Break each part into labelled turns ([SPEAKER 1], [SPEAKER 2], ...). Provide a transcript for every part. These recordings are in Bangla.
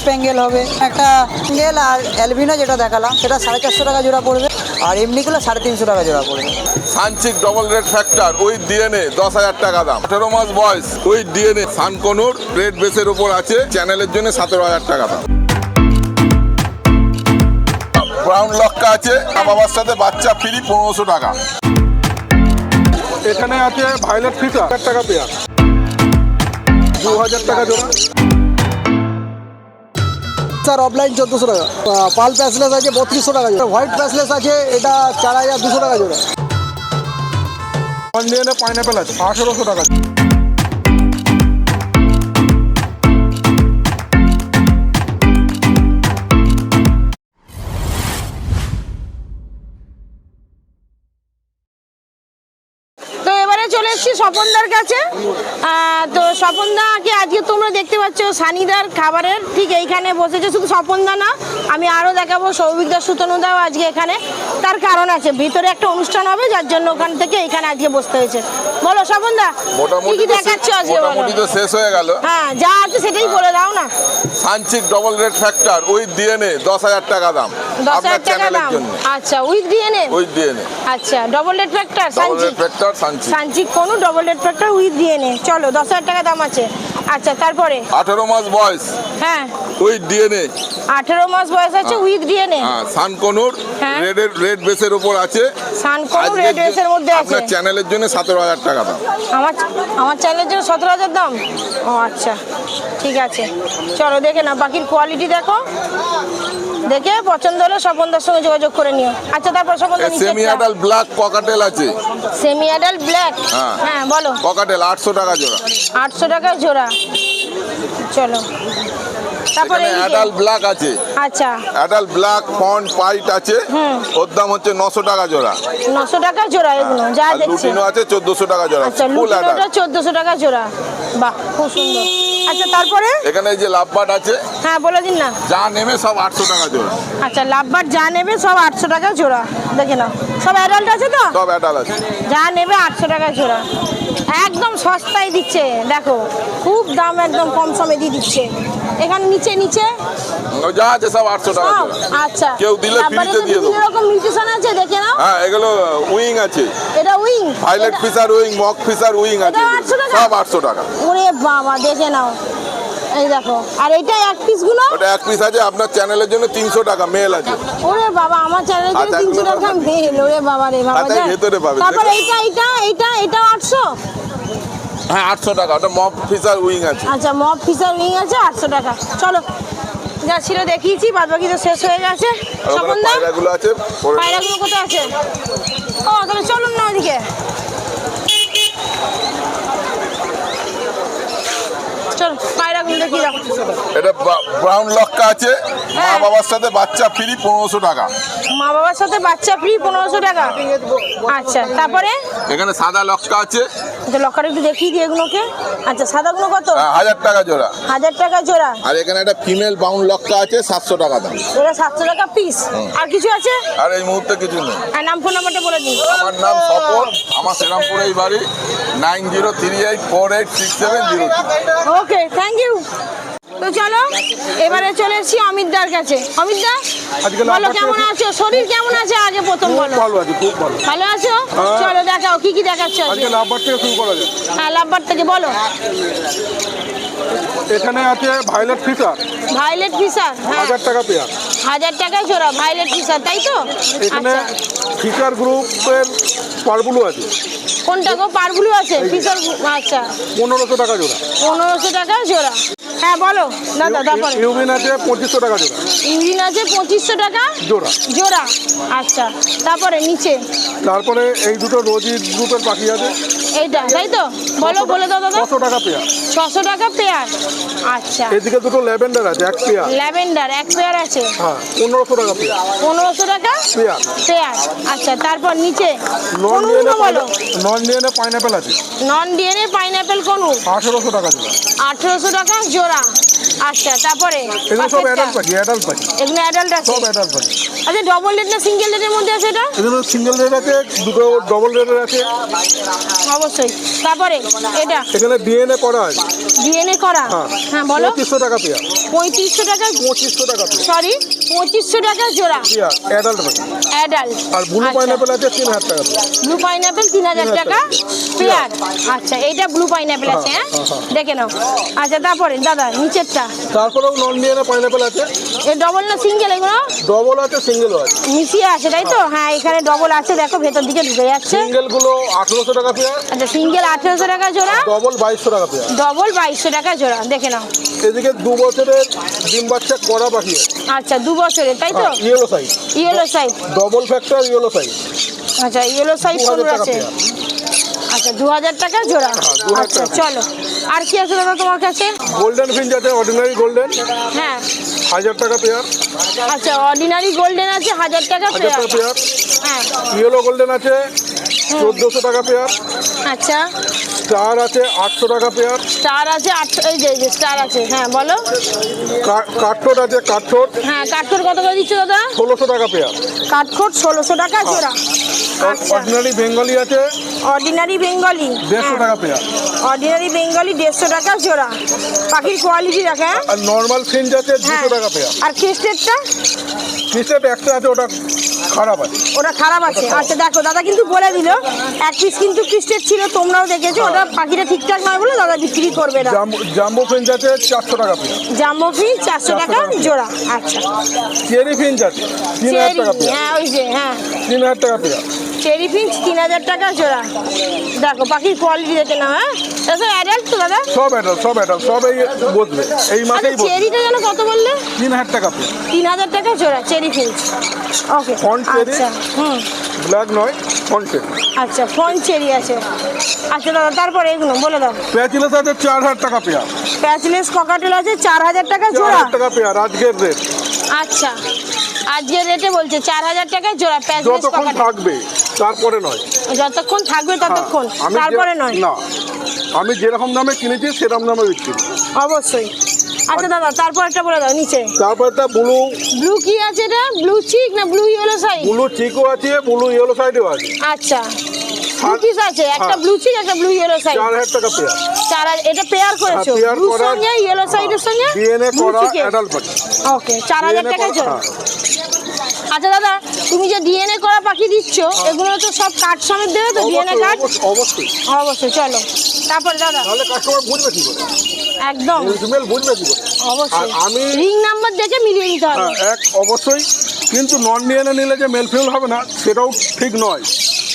[SPEAKER 1] স্প্যাঙ্গেল হবে। একটা স্প্যাঙ্গেল আর অ্যালবিনো যেটা দেখালাম সেটা সাড়ে চারশো টাকা জোড়া পড়বে আর এমনিগুলো সাড়ে তিনশো টাকা জোড়া পড়বে।
[SPEAKER 2] সানচিক ডবল রেড ফ্যাক্টর ওই ডিএনএ দশ হাজার টাকা দাম। আঠেরো মাস বয়স উইথ ডিএনএ সানকনুর রেড বেসের উপর আছে চ্যানেলের জন্য সতেরো হাজার টাকা দাম। ব্রাউন লক্কা আছে মা বাবার সাথে বাচ্চা ফ্রি পনেরোশো টাকা।
[SPEAKER 3] এখানে আছে ভায়োলেট ফিটা হাজার টাকা পেয়ার। দু হাজার টাকা জোড়া।
[SPEAKER 4] স্যার অফলাইন চোদ্দোশো টাকা। পাল প্যাসলেস আছে বত্রিশশো টাকা জোড়া। হোয়াইট প্যাসলেস আছে, এটা চার হাজার দুশো টাকা জোড়া।
[SPEAKER 3] পাইনাপেল আছে, আঠেরোশো টাকা
[SPEAKER 5] স্বপনদার কাছে। তো স্বপনদাকে আজকে তোমরা দেখতে পাচ্ছ সানিদার খাবারের। ঠিক এইখানে বসেছে, শুধু স্বপনদা না আমি আরও দেখাবো সৌভিকদা সুতনুদাও আজকে এখানে। তার কারণ আছে ভিতরে একটা অনুষ্ঠান হবে যার জন্য ওখান থেকে এখানে আজকে বসতে হয়েছে। বলো স্বপনদা কি কি দেখাচ্ছ আজকে
[SPEAKER 2] মোটামুটি তো শেষ হয়ে গেল।
[SPEAKER 5] হ্যাঁ যা আছে সেটাই বলে দাও না।
[SPEAKER 2] সানচিক double red factor with DNA দশ হাজার টাকা দাম।
[SPEAKER 5] দশ হাজার টাকা দাম। আচ্ছা উইথ ডিএনএ
[SPEAKER 2] উইথ ডিএনএ
[SPEAKER 5] আচ্ছা ডবল রেড ফ্যাক্টর সানচিক?
[SPEAKER 2] ফ্যাক্টর সানচিক।
[SPEAKER 5] সানচিক কোনো double red factor with DNA চলো দশ হাজার টাকা দাম আছে। আচ্ছা তারপরে?
[SPEAKER 2] আঠেরো মাস বয়স।
[SPEAKER 5] হ্যাঁ।
[SPEAKER 2] With DNA.
[SPEAKER 5] আঠেরো মাস বয়স আছে উইথ ডিএনএ?
[SPEAKER 2] হ্যাঁ সানকনুর
[SPEAKER 5] হ্যাঁ।
[SPEAKER 2] রেডের রেড বেসের উপর আছে। সানকনুর
[SPEAKER 5] রেড বেসের মধ্যে আছে।
[SPEAKER 2] আপনার চ্যানেলের জন্য সতেরো হাজার টাকা দাম।
[SPEAKER 5] আমার আমার চ্যানেলের জন্য সতেরো হাজার দাম? ও আচ্ছা। ঠিক আছে। চলো দেখে না বাকির কোয়ালিটি দেখো। দেখে পছন্দ হলে স্বপনদার সঙ্গে যোগাযোগ করে নিও। আচ্ছা তারপর স্বপনদা
[SPEAKER 2] সেমি অ্যাডাল ব্ল্যাক ককাটেল আছে।
[SPEAKER 5] সেমি অ্যাডাল্ট ব্ল্যাক
[SPEAKER 2] হ্যাঁ।
[SPEAKER 5] হ্যাঁ বলো।
[SPEAKER 2] ককাটেল আটশো টাকা জোড়া।
[SPEAKER 5] আটশো টাকা জোড়া। চলো। তারপরে
[SPEAKER 2] এখানে
[SPEAKER 5] এই
[SPEAKER 2] অ্যাডাল ব্ল্যাক আছে।
[SPEAKER 5] আচ্ছা।
[SPEAKER 2] অ্যাডাল ব্ল্যাক ফন্ট পাইট আছে। ওর দাম হচ্ছে নশো টাকা জোড়া।
[SPEAKER 5] নশো টাকা জোড়া এগুলো যা দেখছি।
[SPEAKER 2] লুটিনো আছে চোদ্দশো টাকা জোড়া
[SPEAKER 5] আচ্ছা
[SPEAKER 2] ফুল অ্যাডাল
[SPEAKER 5] লুটিনোটা টাকা জোড়া। বাহ খুব সুন্দর। আচ্ছা তারপরে?
[SPEAKER 2] এখানে এই যে লাভবাট আছে।
[SPEAKER 5] হ্যাঁ বলে দিন না।
[SPEAKER 2] যা নেমে সব আটশো টাকা জোড়া।
[SPEAKER 5] আচ্ছা লাভবার যা নেবে সব আটশো টাকা জোড়া। দেখে নাও। সব অ্যাডাল্ট আছে তো?
[SPEAKER 2] সব অ্যাডাল আছে।
[SPEAKER 5] যা নেবে আটশো টাকা জোড়া। একদম সস্তায় দিচ্ছে দেখো। খুব দাম একদম কম সমে দিয়ে দিচ্ছে। এখানে নিচে নিচে?
[SPEAKER 2] যা আছে সব আটশো টাকা।
[SPEAKER 5] আচ্ছা।
[SPEAKER 2] কেউ দিলে ফ্রিতে দিয়ে দেবো।
[SPEAKER 5] বিভিন্ন রকম মিউটেশন আছে দেখে নাও।
[SPEAKER 2] হ্যাঁ এগুলো উইং আছে।
[SPEAKER 5] এটা wing
[SPEAKER 2] violet fisher wing mock fisher wing আছে
[SPEAKER 5] 800?
[SPEAKER 2] সব আটশো টাকা।
[SPEAKER 5] ওরে বাবা দেখে নাও। এই দেখো। আর এইটা এক পিসগুলো?
[SPEAKER 2] ওটা এক পিস আছে আপনার চ্যানেলের জন্য তিনশো টাকা মেল আছে।
[SPEAKER 5] ওরে বাবা আমার চ্যানেলে
[SPEAKER 2] আচ্ছা,
[SPEAKER 5] তিনশো টাকা মেল ওরে বাবা রে বাবা
[SPEAKER 2] আচ্ছা। ভেতরে পাবে,
[SPEAKER 5] তারপর। এইটা এইটা এইটা এটা আটশো?
[SPEAKER 2] হ্যাঁ আটশো টাকা ওটা মক ফিসার উইং আছে।
[SPEAKER 5] আচ্ছা মপ ফিসার উইং আছে আটশো টাকা। চলো যা ছিল দেখিয়েছি বাদ বাকি তো শেষ হয়ে গেছে। স্বপন দা
[SPEAKER 2] পায়রাগুলো আছে
[SPEAKER 5] পায়রাগুলো কোথায় আছে? ও তাহলে চলুন না ওদিকে চল পায়রাগুলো দেখি দাও
[SPEAKER 2] এটা ব্রাউন লক্কা আছে। মা
[SPEAKER 5] হ্যাঁ।
[SPEAKER 2] বাবার সাথে বাচ্চা ফ্রি পনেরোশো টাকা।
[SPEAKER 5] মা বাবার সাথে বাচ্চা ফ্রি পনেরোশো টাকা? আচ্ছা তারপরে?
[SPEAKER 2] এখানে সাদা লক্কা আছে।
[SPEAKER 5] আচ্ছা লকার একটু দেখিয়ে দিই এগুলোকে। আচ্ছা সাদাগুলো কত?
[SPEAKER 2] হ্যাঁ, হাজার টাকা জোড়া।
[SPEAKER 5] হাজার টাকা জোড়া।
[SPEAKER 2] আর এখানে একটা ফিমেল বাউন্ড লক্কা আছে সাতশো টাকা দাম।
[SPEAKER 5] ওটা সাতশো টাকা পিস আর কিছু আছে?
[SPEAKER 2] আর এই মুহূর্তে কিছু নেই।
[SPEAKER 5] আর নাম ফোন নাম্বারটা বলে দিন।
[SPEAKER 2] আমার নাম স্বপন আমার শ্রীরামপুরেই বাড়ি nine zero three eight four eight six seven zero
[SPEAKER 5] okay thank you তো চলো এবারে চলে এসেছি অমিত দার কাছে। অমিত দা বলো কেমন আছো? শরীর কেমন আছে? আগে প্রথম বলো।
[SPEAKER 3] ভালো আছে খুব ভালো।
[SPEAKER 5] ভালো আছো?
[SPEAKER 3] হ্যাঁ।
[SPEAKER 5] চলো দেখাও কি কি দেখাচ্ছ আজকে?
[SPEAKER 3] লাভবার থেকে শুরু করা যায়
[SPEAKER 5] হ্যাঁ লাভবার থেকে বলো।
[SPEAKER 3] এখানে আছে ভায়োলেট ফিটার
[SPEAKER 5] ভাইলেট ফিসার হ্যাঁ।
[SPEAKER 3] হাজার টাকা পেয়ার।
[SPEAKER 5] হাজার টাকায় জোড়া ভাইলেট ফিসার তাই তো?
[SPEAKER 3] এখানে
[SPEAKER 5] আচ্ছা।
[SPEAKER 3] ফিচার গ্রুপের পারগুলো আছে।
[SPEAKER 5] কোনটা গো? পারগুলো আছে? ফিসার আচ্ছা।
[SPEAKER 3] পনেরোশো টাকা জোড়া।
[SPEAKER 5] পনেরোশো টাকা জোড়া। হ্যাঁ বলো। দাদা তারপরে
[SPEAKER 3] ইউমিন আছে পঁচিশশো টাকা জোড়া।
[SPEAKER 5] ইঞ্জিন আছে পঁচিশশো টাকা?
[SPEAKER 3] জোড়া।
[SPEAKER 5] জোড়া। আচ্ছা তারপরে নিচে?
[SPEAKER 3] তারপরে এই দুটো রোজি গ্রুপের পাখি আছে।
[SPEAKER 5] এইটা তাই তো? বলো বলে দাও দাদা।
[SPEAKER 3] ছশো টাকা পেয়ার।
[SPEAKER 5] ছশো টাকা পেয়ার? আচ্ছা।
[SPEAKER 3] এদিকে দুটো ল্যাভেন্ডার আছে এক পেয়ার।
[SPEAKER 5] ল্যাভেন্ডার এক পেয়ার আছে?
[SPEAKER 3] হ্যাঁ পনেরোশো টাকা পেয়ার।
[SPEAKER 5] পনেরোশো টাকা?
[SPEAKER 3] পেয়ার।
[SPEAKER 5] পেয়ার। আচ্ছা তারপর নিচে?
[SPEAKER 3] নন ডিএনএ
[SPEAKER 5] বলো?
[SPEAKER 3] নন ডিএনএ পাইনাপেল আছে।
[SPEAKER 5] নন ডিএনএ পাইনাপেল কোনু
[SPEAKER 3] আঠেরোশো টাকা জোড়া।
[SPEAKER 5] আঠেরোশো টাকা জোড়া। আচ্ছা তারপরে
[SPEAKER 3] এগুলো সব অ্যাডাল্ট পাখি অ্যাডাল্ট পাখি।
[SPEAKER 5] এগুলো অ্যাডাল্ট আছে।
[SPEAKER 3] সব অ্যাডাল্ট পাখি।
[SPEAKER 5] আচ্ছা ডবল রেট না সিঙ্গেল রেটের মধ্যে আছে এটা?
[SPEAKER 3] এগুলো সিঙ্গেল আছে দুটো ডবল আছে।
[SPEAKER 5] অবশ্যই। তারপরে এটা?
[SPEAKER 3] এখানে ডিএনএ করা আছে।
[SPEAKER 5] ডিএনএ করা?
[SPEAKER 3] হ্যাঁ।
[SPEAKER 5] হ্যাঁ বলো।
[SPEAKER 3] পঁচিশশো টাকা পেয়ার।
[SPEAKER 5] পঁয়ত্রিশশো টাকা?
[SPEAKER 3] পঁচিশশো টাকা
[SPEAKER 5] সরি পঁচিশশো টাকা জোড়া।
[SPEAKER 3] পেয়ার অ্যাডাল্ট পাখি।
[SPEAKER 5] অ্যাডাল্ট
[SPEAKER 3] আর ব্লু পাইনাপেল আছে তিন হাজার টাকা পেয়ার।
[SPEAKER 5] ব্লু পাইনাপেল তিন হাজার টাকা পেয়ার। আচ্ছা এইটা ব্লু পাইনাপেল আছে হ্যাঁ। দেখে নাও। আচ্ছা তারপরে দাদা নিচেরটা।
[SPEAKER 3] তারপরেও নন ডিএনএ পাইনাপেল আছে?
[SPEAKER 5] এ ডবল না সিঙ্গেল এগুলো?
[SPEAKER 3] ডবল আছে সিঙ্গেলও আছে।
[SPEAKER 5] মিশিয়ে আছে তাই তো? হ্যাঁ এখানে ডবল আছে দেখো ভেতর দিকে ঢুকে যাচ্ছে।
[SPEAKER 3] সিঙ্গেলগুলো আঠেরোশো টাকা পেয়ার
[SPEAKER 5] আচ্ছা সিঙ্গেল আঠেরোশো টাকা জোড়া।
[SPEAKER 3] ডবল বাইশশো টাকা পেয়ার
[SPEAKER 5] ডবল বাইশশো টাকা জোড়া দেখে নাও।
[SPEAKER 3] এদিকে দু বছরের ডিম বাচ্চা করা আছে।
[SPEAKER 5] আচ্ছা দু বছরের তাই তো?
[SPEAKER 3] Yellow size
[SPEAKER 5] yellow size
[SPEAKER 3] double factor yellow size
[SPEAKER 5] আচ্ছা ইয়েলো সাইজ
[SPEAKER 3] 2000
[SPEAKER 5] কোন আছে। আচ্ছা দু হাজার টাকা জোড়া।
[SPEAKER 3] 2000
[SPEAKER 5] আচ্ছা। চলো। আর কি আছে দাদা তোমার কাছে?
[SPEAKER 3] গোল্ডেন ফিঞ্চ আছে অর্ডিনারি গোল্ডেন
[SPEAKER 5] হ্যাঁ।
[SPEAKER 3] হাজার টাকা পেয়ার
[SPEAKER 5] আচ্ছা অর্ডিনারি গোল্ডেন আছে হাজার টাকা পেয়ার
[SPEAKER 3] পেয়ার
[SPEAKER 5] হ্যাঁ।
[SPEAKER 3] ইয়েলো গোল্ডেন আছে চোদ্দোশো টাকা পেয়ার
[SPEAKER 5] আচ্ছা।
[SPEAKER 3] স্টার আছে আটশো টাকা পেয়ার।
[SPEAKER 5] স্টার আছে আটশো এই যে এই যে স্টার আছে হ্যাঁ বলো।
[SPEAKER 3] কাঠঠোট আছে কাঠঠোট।
[SPEAKER 5] হ্যাঁ কাঠখোট কত করে দিচ্ছ দাদা?
[SPEAKER 3] ষোলোশো টাকা পেয়ার।
[SPEAKER 5] কাঠখোট ষোলোশো টাকা জোড়া। আচ্ছা।
[SPEAKER 3] অর্ডিনারি বেঙ্গলি আছে
[SPEAKER 5] অর্ডিনারি বেঙ্গলি
[SPEAKER 3] দেড়শো টাকা পেয়ার।
[SPEAKER 5] অর্ডিনারি বেঙ্গলি দেড়শো টাকা জোড়া। পাখির কোয়ালিটি রাখা হ্যাঁ?
[SPEAKER 3] আর নর্মাল ফিঞ্চ আছে
[SPEAKER 5] হ্যাঁ।
[SPEAKER 3] দুশো টাকা পেয়ার।
[SPEAKER 5] আর ক্রিস্টেটটা
[SPEAKER 3] কিসেট একটা আছে ওটা। খারাপ আছে।
[SPEAKER 5] ওটা খারাপ আছে। আচ্ছা দেখো দাদা কিন্তু বলে দিল এক পিস কিন্তু ক্রিস্টেট ছিল তোমরাও দেখেছ ওটা পাখিটা ঠিকঠাক নয় বলে দাদা বিক্রি করবে না।
[SPEAKER 3] জাম্বো- ফিঞ্চ আছে চারশো টাকা পিস
[SPEAKER 5] জাম্বো ফি চারশো টাকা। জোড়া আচ্ছা।
[SPEAKER 3] চেরি ফিঞ্চ আছে তিন হাজার টাকা
[SPEAKER 5] হ্যাঁ ওই যে হ্যাঁ।
[SPEAKER 3] তিন হাজার টাকা পেয়ার
[SPEAKER 5] চেরি ফিঞ্চ তিন হাজার টাকা জোড়া। দেখো পাখির কোয়ালিটি দেখে নাও হ্যাঁ? অ্যাডাল্ট তো দাদা?
[SPEAKER 3] সব সব এই বদলে এই
[SPEAKER 5] আচ্ছা
[SPEAKER 3] মাসেই
[SPEAKER 5] চেরিটা যেন কত বললে?
[SPEAKER 3] তিন হাজার টাকা
[SPEAKER 5] তিন হাজার টাকা জোড়া চেরি ওকে? আচ্ছা হুম।
[SPEAKER 3] ব্ল্যাক নয় ফন্টে
[SPEAKER 5] আচ্ছা চেরি আছে। আচ্ছা দাদা তারপরে এগুলো বলে দাও।
[SPEAKER 3] প্যাচিলেস আছে চার হাজার টাকা পেয়ার
[SPEAKER 5] প্যাচলেস ককাটেল আছে চার হাজার টাকা জোড়া।
[SPEAKER 3] টাকা পেয়ার আজকের রেট
[SPEAKER 5] আচ্ছা। আজকের রেটে বলছে চার হাজার টাকা জোড়া প্যাচলেস
[SPEAKER 3] যতক্ষণ থাকবে তারপরে নয়।
[SPEAKER 5] যতক্ষণ থাকবে ততক্ষণ
[SPEAKER 3] হ্যাঁ, আমি
[SPEAKER 5] তারপরে নয়।
[SPEAKER 3] না আমি যেরকম দামে কিনেছি সেরকম দামে বিক্রি।
[SPEAKER 5] অবশ্যই। আচ্ছা দাদা তারপর একটা বলে দাও নিচে।
[SPEAKER 3] তারপর একটা ব্লু
[SPEAKER 5] ব্লু কি আছে এটা? ব্লু চিক না ব্লু ইয়েলো সাইজ
[SPEAKER 3] ব্লু চিকও আছে ব্লু ইয়েলো সাইডেও আছে।
[SPEAKER 5] আচ্ছা। পিস আছে একটা
[SPEAKER 3] হ্যাঁ।
[SPEAKER 5] ব্লু চিক একটা ব্লু ইয়েলো
[SPEAKER 3] চার হাজার টাকা পেয়ার
[SPEAKER 5] চার হাজার- এটা পেয়ার করেছ।
[SPEAKER 3] হ্যাঁ, pair
[SPEAKER 5] ব্লুর সঙ্গে ইয়েলো সাইডের সঙ্গে?
[SPEAKER 3] ডিএনএ করা অ্যাডাল্ট
[SPEAKER 5] ওকে চার হাজার
[SPEAKER 3] DNA
[SPEAKER 5] টাকা
[SPEAKER 3] করা-
[SPEAKER 5] জোড়া।
[SPEAKER 3] হ্যাঁ।
[SPEAKER 5] আচ্ছা দাদা তুমি যে ডিএনএ করা পাখি দিচ্ছ এগুলো তো সব কার্ড সমেত দেবে তো ডিএনএ
[SPEAKER 3] অবশ্যই, অবশ্যই, অবশ্যই
[SPEAKER 5] চলো। তারপর দাদা।
[SPEAKER 3] তাহলে কাস্টমার বুঝবে কি করে?
[SPEAKER 5] একদম।
[SPEAKER 3] ফিমেল বুঝবে কি করে?
[SPEAKER 5] অবশ্যই।
[SPEAKER 3] আমি-
[SPEAKER 5] রিং নাম্বার দেখে মিলিয়ে নিতে হবে।
[SPEAKER 3] হ্যাঁ এক অবশ্যই। কিন্তু নন ডিএনএ নিলে যে মেল ফিমেল হবে না সেটাও ঠিক নয়।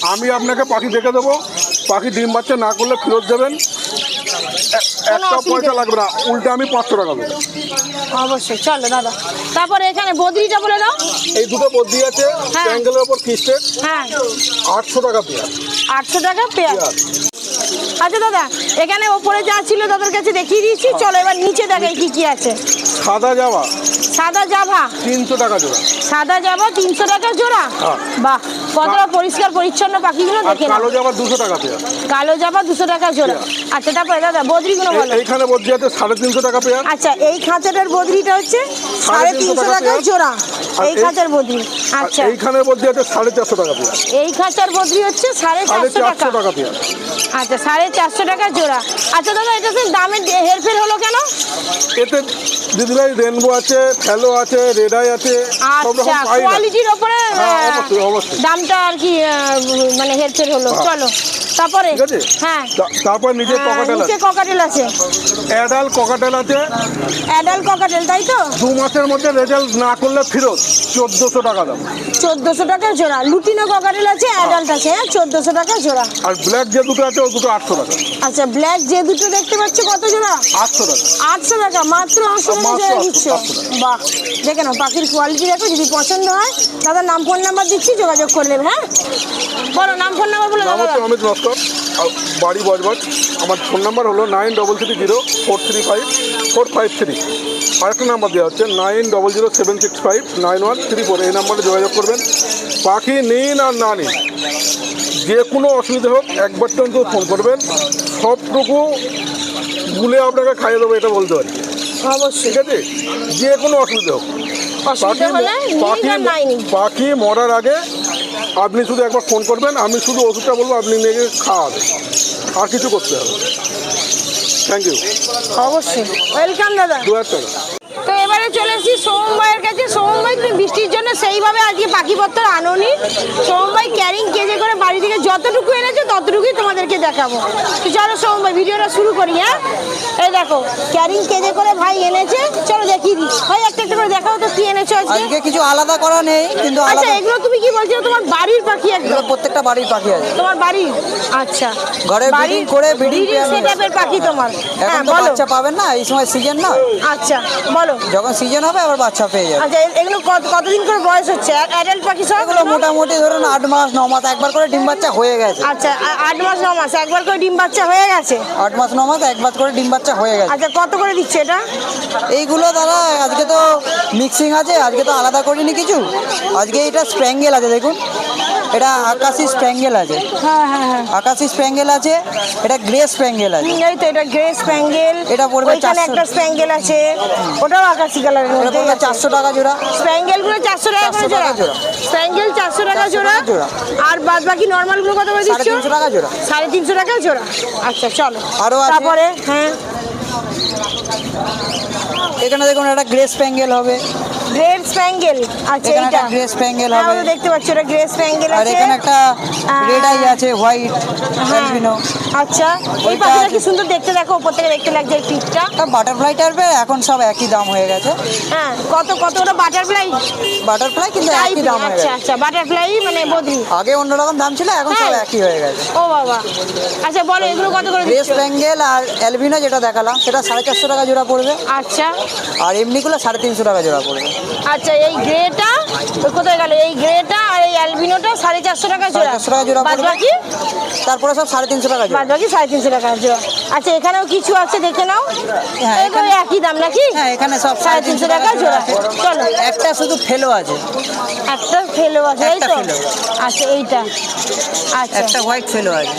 [SPEAKER 3] আমি আপনাকে পাখি দেখে দেবো। পাখি ডিম বাচ্চা না করলে ফেরত দেবেন। একটা পয়সা লাগবে না উল্টে আমি পাঁচশো টাকা দেবো।
[SPEAKER 5] অবশ্যই চলো দাদা। তারপরে এখানে বদ্রিটা বলে দাও।
[SPEAKER 3] এই দুটো বদ্যি আছে
[SPEAKER 5] হ্যাঁ।
[SPEAKER 3] ট্যাঙ্গেলের ওপর কিস্টেড
[SPEAKER 5] হ্যাঁ।
[SPEAKER 3] আটশো টাকা পেয়ার।
[SPEAKER 5] আটশো টাকা পেয়ার। আচ্ছা দাদা এখানে ওপরে যা ছিল দাদার কাছে দেখিয়ে দিয়েছি। চলো এবার নিচে দেখাই কি কি আছে।
[SPEAKER 3] সাদা জামা।
[SPEAKER 5] সাদা জাভা।
[SPEAKER 3] তিনশো টাকা জোড়া।
[SPEAKER 5] সাদা জাভা তিনশো টাকা জোড়া।
[SPEAKER 3] হ্যাঁ।
[SPEAKER 5] বাহ। কতটা পরিষ্কার পরিচ্ছন্ন পাখিগুলো দেখে নাও।
[SPEAKER 3] কালো জামা দুশো টাকা পেয়ার
[SPEAKER 5] কালো জামা দুশো টাকা জোড়া। আচ্ছা তারপরে দাদা বদ্রিগুলো বলো।
[SPEAKER 3] এ- এইখানে বদ্যি আছে সাড়ে তিনশো টাকা পেয়ার।
[SPEAKER 5] আচ্ছা এই খাঁচাটার বদ্রিটা হচ্ছে সাড়ে তিনশো
[SPEAKER 3] টাকা
[SPEAKER 5] টাকা
[SPEAKER 3] পেয়ার।
[SPEAKER 5] জোড়া।
[SPEAKER 3] আর
[SPEAKER 5] এই
[SPEAKER 3] এই-
[SPEAKER 5] খাঁচার বদ্রি।
[SPEAKER 3] আর
[SPEAKER 5] আচ্ছা।
[SPEAKER 3] এইখানে বদ্যি আছে সাড়ে চারশো টাকা পেয়ার।
[SPEAKER 5] এই খাঁচার বদ্রি হচ্ছে সাড়ে
[SPEAKER 3] সাড়ে
[SPEAKER 5] চারশো
[SPEAKER 3] চারশো টাকা পেয়ার।
[SPEAKER 5] আচ্ছা সাড়ে চারশো টাকা জোড়া। আচ্ছা দাদা এটা তো দামের হেরফের হলো কেন?
[SPEAKER 3] এতে দিদিভাই রেনবো আছে ফ্যালো আছে রেড আই আছে সব রকম
[SPEAKER 5] আচ্ছা
[SPEAKER 3] পাই না।
[SPEAKER 5] কোয়ালিটির ওপরে
[SPEAKER 3] হ্যাঁ,
[SPEAKER 5] আহ,
[SPEAKER 3] অবশ্যই, অবশ্যই।
[SPEAKER 5] দামটা আর কি আহ, মানে হেরফের হলো। চলো তারপরে?
[SPEAKER 3] ঠিক আছে?
[SPEAKER 5] হ্যাঁ।
[SPEAKER 3] তারপর নিচে ককাটেল
[SPEAKER 5] নিচে
[SPEAKER 3] আছে।
[SPEAKER 5] ককাটেল আছে।
[SPEAKER 3] অ্যাডাল ককাটেল আছে।
[SPEAKER 5] অ্যাডাল ককাটেল তাই তো?
[SPEAKER 3] দু মাসের মধ্যে রেজাল্ট না করলে ফেরত। চোদ্দোশো টাকা দাম।
[SPEAKER 5] চোদ্দোশো টাকা জোড়া। লুটিনো ককাটেল আছে অ্যাডাল্ট আছে হ্যাঁ? চোদ্দোশো টাকা জোড়া।
[SPEAKER 3] আর ব্ল্যাক যে দুটো আছে ও দুটো আটশো টাকা।
[SPEAKER 5] আচ্ছা ব্ল্যাক যে দুটো দেখতে পাচ্ছ কত জোড়া?
[SPEAKER 3] আটশো টাকা।
[SPEAKER 5] আটশো টাকা মাত্র আটশো টাকা জোড়া দিচ্ছ বাহ। দেখে নাও পাখির কোয়ালিটি দেখো যদি পছন্দ হয় দাদা নাম ফোন নাম্বার দিচ্ছি যোগাযোগ করলেন হ্যাঁ? বলো নাম ফোন নাম্বার বলে দাদা।
[SPEAKER 3] আর বাড়ি বজবজ। আমার ফোন নাম্বার হলো nine double three zero four three five four five three. আরেকটা নাম্বার দেওয়া হচ্ছে nine double zero seven six five nine one three four. এই নাম্বারে যোগাযোগ করবেন। পাখি নিন আর না নিন যে কোনো অসুবিধা হোক একবার তো অন্তত ফোন করবেন। সবটুকু গুলে আপনাকে খাইয়ে দেবো এটা বলতে পারি।
[SPEAKER 5] অবশ্যই।
[SPEAKER 3] ঠিক আছে? যে কোনো অসুবিধা হোক। পাখি পাখি মরার আগে আপনি শুধু একবার ফোন করবেন আমি শুধু ওষুধটা বলব আপনি নিয়ে খাওয়াবেন। আর কিছু করতে হবে থ্যাংক ইউ
[SPEAKER 5] অবশ্যই। ওয়েলকাম দাদা।
[SPEAKER 3] দু হাজার টাকা।
[SPEAKER 5] তো চলে এসেছি। সোমবাইয়ের কাছে। সোমবাই তুমি বৃষ্টির জন্য সেইভাবে আজকে পাখিপত্র আনোনি। সোমবাই ক্যারিং কেজে করে বাড়ি থেকে যতটুকু এনেছো ততটুকুই তোমাদেরকে দেখাবো। তো চলো সোমবার ভিডিওটা শুরু করি হ্যাঁ? এই দেখো ক্যারিং কেজে করে ভাই এনেছে চলো দেখিয়ে দিই ভাই একটা একটা করে দেখাও তো কি এনেছো আজকে।
[SPEAKER 1] কিছু আলাদা করা নেই কিন্তু
[SPEAKER 5] আচ্ছা এগুলো তুমি কি বলছো তোমার বাড়ির পাখি একদম।
[SPEAKER 1] প্রত্যেকটা বাড়ির পাখি আছে।
[SPEAKER 5] তোমার বাড়ির আচ্ছা।
[SPEAKER 1] ঘরে breeding করে নিয়ে
[SPEAKER 5] সেটআপের পাখি তোমার। হ্যাঁ
[SPEAKER 1] বাচ্চা পাবেন না এই সময় সিজন না।
[SPEAKER 5] আচ্ছা বলো।
[SPEAKER 1] যখন সিজন হবে আবার বাচ্চা পেয়ে যাবে।
[SPEAKER 5] আচ্ছা এগুলো কত কতদিন করে বয়স হচ্ছে? অ্যাডাল্ট পাখি সব?
[SPEAKER 1] এগুলো মোটামুটি ধরুন আট মাস ন মাস একবার করে ডিম বাচ্চা হয়ে গেছে।
[SPEAKER 5] আচ্ছা আট মাস ন মাস একবার করে ডিম বাচ্চা হয়ে গেছে?
[SPEAKER 1] আট মাস ন মাস একবার করে ডিম বাচ্চা হয়ে গেছে।
[SPEAKER 5] আচ্ছা কত করে দিচ্ছে এটা?
[SPEAKER 1] এইগুলো দাদা আজকে তো মিক্সিং আছে আজকে তো আলাদা করিনি কিছু। আজকে এটা স্প্র্যাঙ্গেল আছে দেখুন। এটা আকাশি স্প্র্যাঙ্গেল আছে।
[SPEAKER 5] হ্যাঁ হ্যাঁ হ্যাঁ।
[SPEAKER 1] আকাশি স্প্র্যাঙ্গেল আছে এটা গ্রে স্প্র্যাঙ্গেল আছে।
[SPEAKER 5] এই তো এটা গ্রে স্প্যাঙ্গেল।
[SPEAKER 1] এটা পড়বে
[SPEAKER 5] ওইখানে একটা স্প্যাঙ্গেল আছে ওটাও আকাশি কালারের
[SPEAKER 1] এটা পড়বে চারশো টাকা জোড়া।
[SPEAKER 5] স্প্যাঙ্গেলগুলো চারশো টাকা করে
[SPEAKER 1] 400 টাকা
[SPEAKER 5] জোড়া। স্প্যাঙ্গেল চারশো টাকা
[SPEAKER 1] 400
[SPEAKER 5] জোড়া।
[SPEAKER 1] টাকা জোড়া।
[SPEAKER 5] আর বাদ বাকি নর্মালগুলো কত করে দিচ্ছ?
[SPEAKER 1] টাকা জোড়া।
[SPEAKER 5] সাড়ে তিনশো টাকা জোড়া। আচ্ছা চলো।
[SPEAKER 1] আরও আছে।
[SPEAKER 5] তারপরে হ্যাঁ।
[SPEAKER 1] এখানে দেখুন একটা গ্রে স্প্যাঙ্গেল হবে।
[SPEAKER 5] গ্রেড স্প্যাঙ্গেল আচ্ছা
[SPEAKER 1] এখানে
[SPEAKER 5] এইটা।
[SPEAKER 1] একটা গ্রে স্প্যাঙ্গেল হবে।
[SPEAKER 5] ওটা দেখতে পাচ্ছি ওটা গ্রে স্প্যাঙ্গেল
[SPEAKER 1] আর
[SPEAKER 5] আছে।
[SPEAKER 1] এখানে একটা রেড আই আছে হোয়াইট
[SPEAKER 5] হ্যাঁ,
[SPEAKER 1] অ্যালবিনো
[SPEAKER 5] আচ্ছা এই পাখিটা কি সুন্দর দেখতে দেখো উপর থেকে দেখতে লাগছে এই পিকটা
[SPEAKER 1] বাটারফ্লাই টাইপের এখন সব একই দাম হয়ে গেছে।
[SPEAKER 5] হ্যাঁ কত কত ওটা বাটারফ্লাই
[SPEAKER 1] বাটারফ্লাই কিন্তু একই দাম হয়ে
[SPEAKER 5] আচ্ছা আচ্ছা বাটারফ্লাই মানে বদলি
[SPEAKER 1] আগে অন্যরকম দাম ছিল এখন সব
[SPEAKER 5] হ্যাঁ।
[SPEAKER 1] একই হয়ে গেছে।
[SPEAKER 5] ও বাবা। আচ্ছা বলো এগুলো কত করে দিচ্ছ?
[SPEAKER 1] স্প্যাঙ্গেল আর অ্যালবিনো যেটা দেখালাম সেটা সাড়ে চারশো টাকা জোড়া পড়বে।
[SPEAKER 5] আচ্ছা।
[SPEAKER 1] আর এমনিগুলো সাড়ে তিনশো টাকা জোড়া পড়বে।
[SPEAKER 5] আচ্ছা এই গ্রেটা কোথায় গেল? এই গ্রেটা আর এই অ্যালবিনোটা সাড়ে চারশো টাকা জোড়া।
[SPEAKER 1] 450 টাকা জোড়া
[SPEAKER 5] বাদ
[SPEAKER 1] পড়বে।
[SPEAKER 5] বাকি
[SPEAKER 1] তারপরে সব সাড়ে তিনশো টাকা জোড়া।
[SPEAKER 5] বাদ বাকি সাড়ে তিনশো টাকা জোড়া। আচ্ছা এখানেও কিছু আছে দেখে নাও।
[SPEAKER 1] হ্যাঁ,
[SPEAKER 5] এগুলো একই দাম নাকি?
[SPEAKER 1] হ্যাঁ এখানে সব
[SPEAKER 5] সাড়ে তিনশো টাকা জোড়া। চলো।
[SPEAKER 1] একটা শুধু ফেলো আছে।
[SPEAKER 5] একটা ফেলো আছে
[SPEAKER 1] একটা
[SPEAKER 5] তো? আচ্ছা এইটা। আচ্ছা।
[SPEAKER 1] একটা হোয়াইট ফেলো আছে।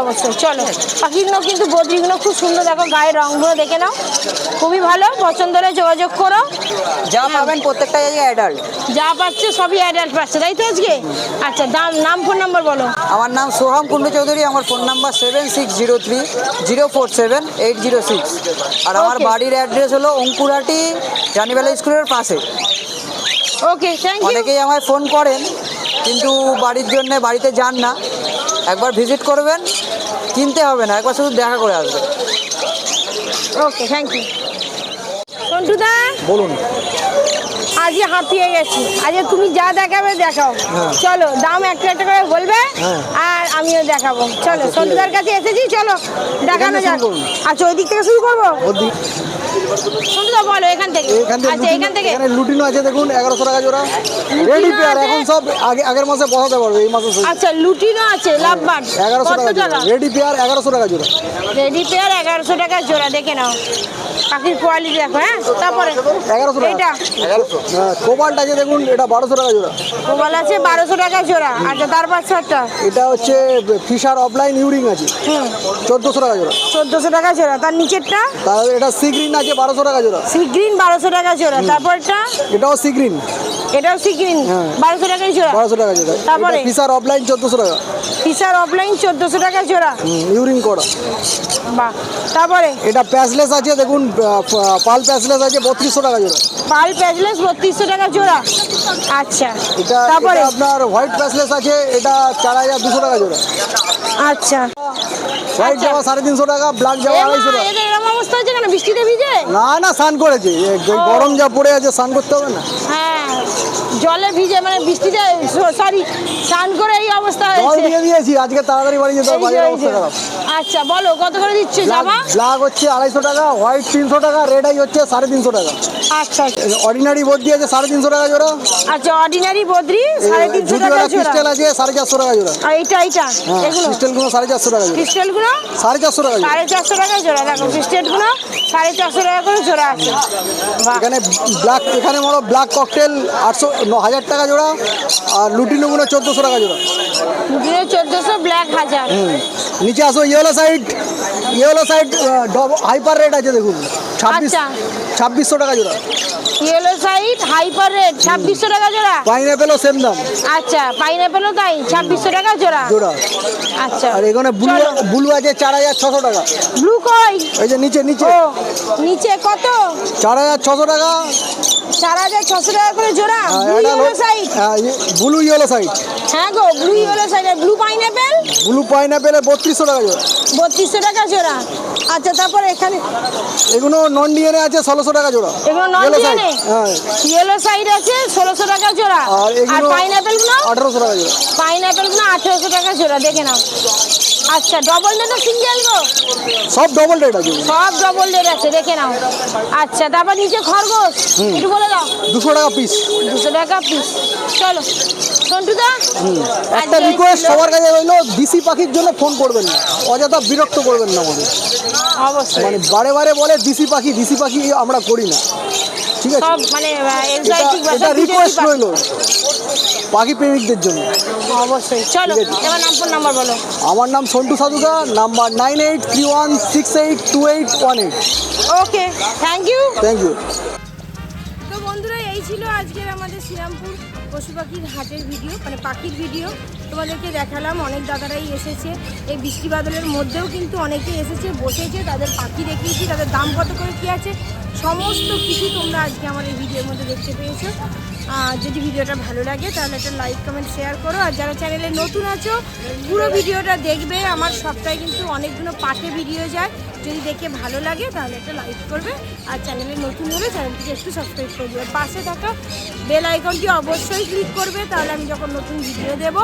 [SPEAKER 5] অবশ্যই চলো। পাখিগুলো কিন্তু বদ্রিগুলো খুব সুন্দর। দেখো গায়ের রঙগুলো দেখে নাও। খুবই ভালো। পছন্দ হলে যোগাযোগ করো।
[SPEAKER 1] যা পাবেন প্রত্যেকটা জায়গায় অ্যাডাল্ট
[SPEAKER 5] যা পাচ্ছে সবই অ্যাডাল্ট পাচ্ছে তাই তো? আজকে? আচ্ছা দাম নাম ফোন নাম্বার বলো।
[SPEAKER 1] আমার নাম সোহাম কুন্ডু চৌধুরী আমার phone number seven six zero three zero four seven eight zero six আর আমার বাড়ির অ্যাড্রেস হলো অঙ্কুরাটি রানীবেলা স্কুলের পাশে।
[SPEAKER 5] ওকে থ্যাংক ইউ
[SPEAKER 1] অনেকেই আমায় ফোন করেন কিন্তু বাড়ির জন্য বাড়িতে যান না। একবার ভিজিট করবেন কিনতে হবে না একবার শুধু দেখা করে আসবেন।
[SPEAKER 5] ওকে থ্যাংক ইউ সন্টুদা?
[SPEAKER 3] বলুন।
[SPEAKER 5] আজকে হাঁপিয়ে গেছি। আজকে তুমি যা দেখাবে দেখাও। চলো দাম একটা একটা করে বলবে আর আমিও দেখাবো। চলো সন্ধ্যার কাছে এসেছি চলো দেখানো যাক। আচ্ছা ওই দিক থেকে শুরু করব?
[SPEAKER 4] ওদিক
[SPEAKER 5] বলো এখান থেকে। আচ্ছা এখান থেকে।
[SPEAKER 4] এখানে লুটিনো আছে দেখুন এগারোশো টাকা জোড়া। রেডি পেয়ার এখন সব আগে আগের মাসে বসাতে পারবে এই মাসে
[SPEAKER 5] আচ্ছা লুটিনো আছে লাভবান।
[SPEAKER 4] এগারোশো
[SPEAKER 5] কত
[SPEAKER 4] টাকা জোড়া। রেডি পেয়ার এগারোশো টাকা জোড়া।
[SPEAKER 5] রেডি পেয়ার এগারোশো টাকা জোড়া দেখে নাও। পাখির কোয়ালিটি দেখো হ্যাঁ? তারপরে
[SPEAKER 4] টাকা। হ্যাঁ কোবাল্ট আছে দেখুন এটা টাকা জোড়া।
[SPEAKER 5] আছে বারোশো টাকা জোড়া। আচ্ছা তার পাঁচশোটা
[SPEAKER 4] এটা হচ্ছে ফিশার অফলাইন ইউরিং আছে।
[SPEAKER 5] হুম।
[SPEAKER 4] চোদ্দোশো টাকা জোড়া।
[SPEAKER 5] চোদ্দোশো টাকা জোড়া। তার নিচেরটা?
[SPEAKER 4] এটা গ্রিন আছে বারোশো টাকা জোড়া।
[SPEAKER 5] সি গ্রিন বারোশো টাকা জোড়া। তারপরটা?
[SPEAKER 4] এটাও সি গ্রিন।
[SPEAKER 5] এটাও সি গ্রিন?
[SPEAKER 4] হ্যাঁ।
[SPEAKER 5] বারোশো টাকাই জোড়া?
[SPEAKER 4] বারোশো টাকা জোড়া।
[SPEAKER 5] তারপরে?
[SPEAKER 4] ফিশার অফলাইন চোদ্দোশো টাকা।
[SPEAKER 5] ফিসার অফলাইন চোদ্দোশো টাকা জোড়া?
[SPEAKER 4] ইউরিং করা।
[SPEAKER 5] বাহ। তারপরে?
[SPEAKER 4] এটা প্যাসলেস আছে দেখুন পাল প্যাসলেস আছে বত্রিশশো টাকা জোড়া।
[SPEAKER 5] পাল প্যাজলেস বত্রিশশো টাকা জোড়া? আচ্ছা।
[SPEAKER 4] এটা
[SPEAKER 5] তারপরে?
[SPEAKER 4] আপনার হোয়াইট প্যাসলেস আছে এটা চার হাজার দুশো টাকা জোড়া।
[SPEAKER 5] আচ্ছা।
[SPEAKER 4] হোয়াইট
[SPEAKER 5] আচ্ছা।
[SPEAKER 4] জামা সাড়ে তিনশো টাকা ব্ল্যাক জামা আড়াইশো টাকা।
[SPEAKER 5] এদের এরকম অবস্থা হচ্ছে কেন? বৃষ্টিতে ভিজে?
[SPEAKER 4] না না স্নান করেছে। গরম যা পড়ে আছে স্নান করতে হবে না।
[SPEAKER 5] হ্যাঁ। জলে ভিজে মানে বৃষ্টিতে সরি স্নান করে এই অবস্থা
[SPEAKER 4] জল দিয়ে দিয়েছি আজকে তাড়াতাড়ি বাড়ি যেতে অবস্থা খারাপ।
[SPEAKER 5] আচ্ছা বলো কত করে দিচ্ছে জামা?
[SPEAKER 4] ব্ল্যাক হচ্ছে আড়াইশো টাকা হোয়াইট তিনশো টাকা রেড আই হচ্ছে সাড়ে তিনশো টাকা।
[SPEAKER 5] আচ্ছা
[SPEAKER 4] অর্ডিনারি বদ্রি আছে সাড়ে তিনশো টাকা জোড়া।
[SPEAKER 5] আচ্ছা অর্ডিনারি বদ্রি সাড়ে তিনশো টাকা জোড়া।
[SPEAKER 4] ক্রিস্টাল আছে সাড়ে চারশো টাকা জোড়া।
[SPEAKER 5] আর এইটা এইটা
[SPEAKER 4] হ্যাঁ
[SPEAKER 5] এগুলো?
[SPEAKER 4] ক্রিস্টালগুলো সাড়ে চারশো টাকা জোড়া।
[SPEAKER 5] ক্রিস্টালগুলো
[SPEAKER 4] সাড়ে চারশো টাকা
[SPEAKER 5] সাড়ে চারশো টাকা জোড়া দেখো ক্রিস্টালগুলো সাড়ে চারশো টাকা করে জোড়া আছে।
[SPEAKER 4] এখানে ব্ল্যাক এখানে বড় ব্ল্যাক ককটেল আটশো হাজার টাকা জোড়া আর লুটিনোগুলো চোদ্দোশো টাকা জোড়া।
[SPEAKER 5] দুটো চোদ্দোশো ব্ল্যাক হাজার।
[SPEAKER 4] নিচে আসো yellow side yellow side hyper rate আছে দেখুন ছাব্বিশ
[SPEAKER 5] আচ্ছা।
[SPEAKER 4] ছাব্বিশশো টাকা জোড়া।
[SPEAKER 5] ইয়েলো সাইড হাইপার রেড ছাব্বিশশো টাকা জোড়া?
[SPEAKER 4] পাইনাপেলও সেম দাম।
[SPEAKER 5] আচ্ছা পাইনাপেলও তাই ছাব্বিশশো টাকা জোড়া?
[SPEAKER 4] জোড়া।
[SPEAKER 5] আচ্ছা।
[SPEAKER 4] আর এখানে ব্লু ব্লু আছে চার হাজার ছশো টাকা।
[SPEAKER 5] ব্লু কই?
[SPEAKER 4] এই যে নিচে নিচে।
[SPEAKER 5] নিচে কত?
[SPEAKER 4] চার হাজার ছশো টাকা।
[SPEAKER 5] চার হাজার ছশো টাকা করে জোড়া blue yellow side
[SPEAKER 4] blue yellow side
[SPEAKER 5] হ্যাঁ গো blue yellow side blue pineapple
[SPEAKER 4] blue পাইনাপেলে বত্রিশশো টাকা জোড়া।
[SPEAKER 5] বত্রিশশো টাকা জোড়া। আচ্ছা তারপর এখানে
[SPEAKER 4] এগুলো নন ডিএনএ আছে ষোলোশো টাকা জোড়া।
[SPEAKER 5] এগুলো নন ডিএনএ
[SPEAKER 4] হ্যাঁ।
[SPEAKER 5] ইয়েলো সাইড আছে ষোলোশো টাকা জোড়া।
[SPEAKER 4] আর এগুলো
[SPEAKER 5] পাইনাপেলগুলো
[SPEAKER 4] আঠারোশো টাকা জোড়া।
[SPEAKER 5] পাইনাপেলগুলো আঠেরোশো টাকা জোড়া দেখে নাও। আচ্ছা ডবল ডে তো সিঙ্গেল গো?
[SPEAKER 4] সব ডবল রেট আছে।
[SPEAKER 5] সব ডবল ডেট আছে দেখে নাও। আচ্ছা তারপর নিচে খরগোশ। একটু বলে
[SPEAKER 4] দুশো টাকা পিস
[SPEAKER 5] দুশো টাকা পিস চলো। সন্টুদা?
[SPEAKER 4] একটা রিকোয়েস্ট সবার কাছে রইল দিশি পাখির জন্য ফোন করবেন না। অযথা বিরক্ত করবেন না আমাদের
[SPEAKER 5] অবশ্যই।
[SPEAKER 4] মানে বারে বারে বলে দিশি পাখি দিশি পাখি আমরা করি না। ঠিক আছে?
[SPEAKER 5] সব মানে
[SPEAKER 4] এটা রিকোয়েস্ট রইল। পাখি প্রেমিকদের জন্য।
[SPEAKER 5] অবশ্যই। চলো। এবার নাম ফোন নাম্বার বলো।
[SPEAKER 4] আমার নাম Sontu Sadhuka number nine eight three one six eight two eight one eight
[SPEAKER 5] okay thank you
[SPEAKER 4] thank you
[SPEAKER 5] ছিল আজকের আমাদের শ্রীরামপুর পশু পাখির হাটের ভিডিও মানে পাখির ভিডিও। তোমাদেরকে দেখালাম, অনেক দাদারাই এসেছে। এই বৃষ্টি বাদলের মধ্যেও কিন্তু অনেকে এসেছে, বসেছে, তাদের পাখি দেখিয়েছি, তাদের দাম কত করে কী আছে, সমস্ত কিছু তোমরা আজকে আমার এই ভিডিওর মধ্যে দেখতে পেয়েছ। যদি ভিডিওটা ভালো লাগে, তাহলে একটা লাইক কমেন্ট শেয়ার করো। আর যারা চ্যানেলে নতুন আছো, পুরো ভিডিওটা দেখবে। আমার সপ্তাহে কিন্তু অনেকগুলো পাটে ভিডিও যায়। যদি দেখে ভালো লাগে, তাহলে একটা লাইক করবে আর চ্যানেলে নতুন হলে চ্যানেলটিকে একটু সাবস্ক্রাইব করে দেবে পাশে থাকা বেল আইকনটি অবশ্যই ক্লিক করবে, তাহলে আমি যখন নতুন ভিডিও দেব,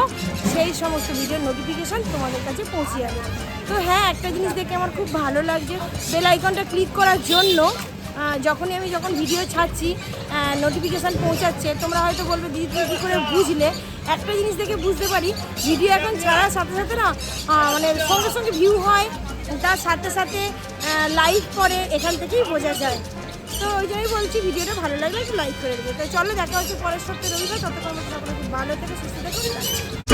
[SPEAKER 5] সেই সমস্ত ভিডিওর নোটিফিকেশান তোমাদের কাছে পৌঁছে যাবে। তো হ্যাঁ একটা জিনিস দেখে আমার খুব ভালো লাগছে। বেল আইকনটা ক্লিক করার জন্য যখনই আমি যখন ভিডিও ছাড়ছি নোটিফিকেশান পৌঁছাচ্ছে, তোমরা হয়তো বলবে, দিদি করে বুঝলে? একটা জিনিস দেখে বুঝতে পারি ভিডিও এখন ছাড়ার সাথে সাথে না মানে সঙ্গে সঙ্গে ভিউ হয়। তার সাথে সাথে লাইক করে এখান থেকেই বোঝা যায়। তো ওই জন্যই বলছি ভিডিওটা ভালো লাগলে একটু লাইক করে দেবে। তো চলো দেখা হচ্ছে পরের সপ্তাহে। রবিবার, ততক্ষণ ভালো থেকে, সুস্থ থাকুন